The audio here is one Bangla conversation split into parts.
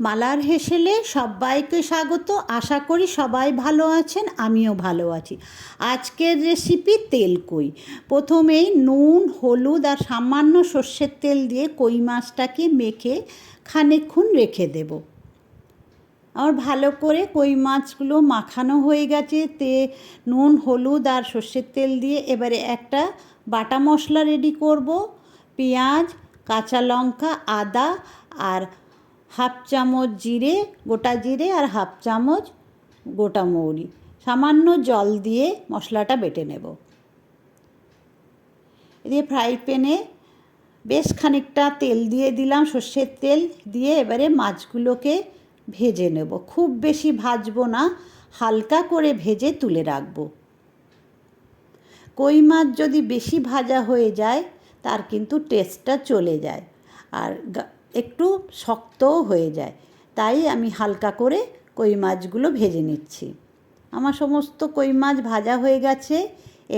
মালার হেসেলে সবাইকে স্বাগত। আশা করি সবাই ভালো আছেন, আমিও ভালো আছি। আজকের রেসিপি তেল কই? প্রথমেই নুন, হলুদ আর সামান্য সর্ষের তেল দিয়ে কই মাছটাকে মেখে খানিকক্ষণ রেখে দেব। আমার ভালো করে কই মাছগুলো মাখানো হয়ে গেছে। তে নুন, হলুদ আর সর্ষের তেল দিয়ে এবারে একটা বাটা মশলা রেডি করব। পেঁয়াজ, কাঁচা লঙ্কা, আদা আর হাফ চামচ জিরে, গোটা জিরে আর হাফ চামচ গোটা মৌরি। সামান্য জল দিয়ে মশলাটা বেটে নেব। দিয়ে ফ্রাই প্যানে বেশ খানিকটা তেল দিয়ে দিলাম, সর্ষের তেল দিয়ে এবারে মাছগুলোকে ভেজে নেব। খুব বেশি ভাজবো না, হালকা করে ভেজে তুলে রাখব। কই মাছ যদি বেশি ভাজা হয়ে যায়, তার কিন্তু টেস্টটা চলে যায়। আর একটু শক্তও হয়ে যায়। তাই আমি হালকা করে কই মাছগুলো ভেজে নিচ্ছি। আমার সমস্ত কই মাছ ভাজা হয়ে গেছে,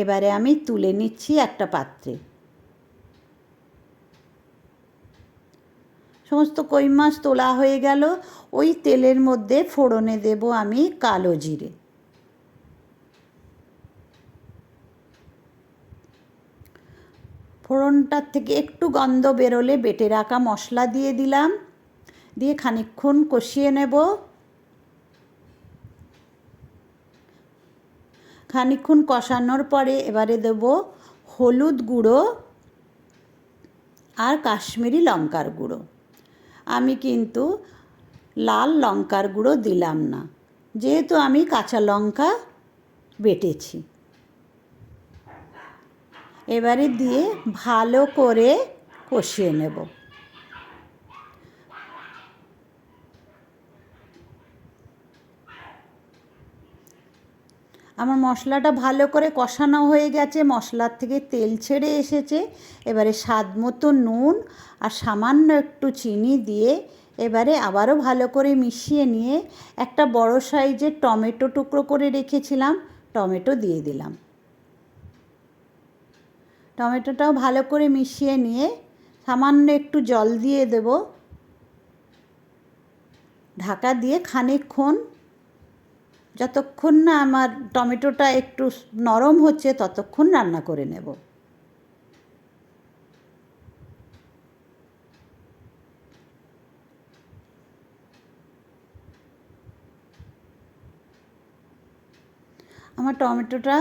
এবারে আমি তুলে নিচ্ছি একটা পাত্রে। সমস্ত কই মাছ তোলা হয়ে গেল, ওই তেলের মধ্যে ফোড়নে দেব আমি কালো জিরে। ফোড়নটার থেকে একটু গন্ধ বেরোলে বেটে রাখা মশলা দিয়ে দিলাম। দিয়ে খানিক্ষণ কষিয়ে নেব। খানিক্ষণ কষানোর পরে এবারে দেব হলুদ গুঁড়ো আর কাশ্মীরি লঙ্কার গুঁড়ো। আমি কিন্তু লাল লঙ্কার গুঁড়ো দিলাম না। যেহেতু আমি কাঁচা লঙ্কা বেটেছি। এবারে দিয়ে ভালো করে কষিয়ে নেব। আমার মশলাটা ভালো করে কষানো হয়ে গেছে, মশলার থেকে তেল ছেড়ে এসেছে। এবারে স্বাদ মতো নুন আর সামান্য একটু চিনি দিয়ে এবারে আবারও ভালো করে মিশিয়ে নিয়ে একটা বড় সাইজের টমেটো টুকরো করে রেখেছিলাম, টমেটো দিয়ে দিলাম। টমেটোটাও ভালো করে মিশিয়ে নিয়ে সামান্য একটু জল দিয়ে দেব। ঢাকা দিয়ে খানিকক্ষণ। যতক্ষণ না আমার টমেটোটা একটু নরম হচ্ছে, ততক্ষণ রান্না করে নেব। আমার টমেটোটা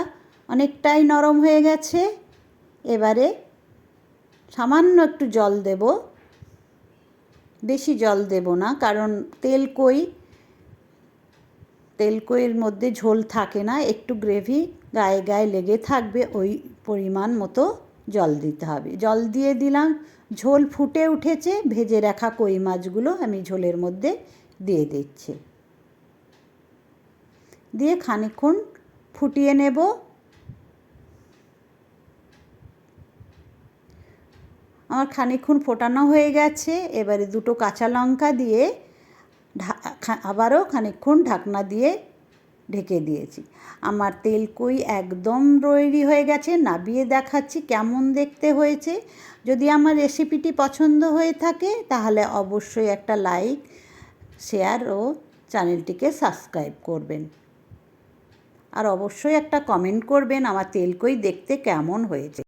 অনেকটাই নরম হয়ে গেছে। এবারে সামান্য একটু জল দেব। বেশি জল দেব না, কারণ তেল কই, তেল কইয়ের মধ্যে ঝোল থাকে না, একটু গ্রেভি গায়ে গায়ে লেগে থাকবে, ওই পরিমাণ মতো জল দিতে হবে। জল দিয়ে দিলাম, ঝোল ফুটে উঠেছে, ভেজে রাখা কই মাছগুলো আমি ঝোলের মধ্যে দিয়ে দিচ্ছি। দিয়ে খানিক্ষণ ফুটিয়ে নেব। আমার খানিক্ষণ ফোটানো হয়ে গেছে, এবারে দুটো কাঁচা লঙ্কা দিয়ে আবারও খানিক্ষণ ঢাকনা দিয়ে ঢেকে দিয়েছি। আমার তেল কই একদম তৈরি হয়ে গেছে, নাবিয়ে দেখাচ্ছি কেমন দেখতে হয়েছে। যদি আমার রেসিপিটি পছন্দ হয়ে থাকে, তাহলে অবশ্যই একটা লাইক, শেয়ার ও চ্যানেলটিকে সাবস্ক্রাইব করবেন। আর অবশ্যই একটা কমেন্ট করবেন, আমার তেলকই দেখতে কেমন হয়েছে।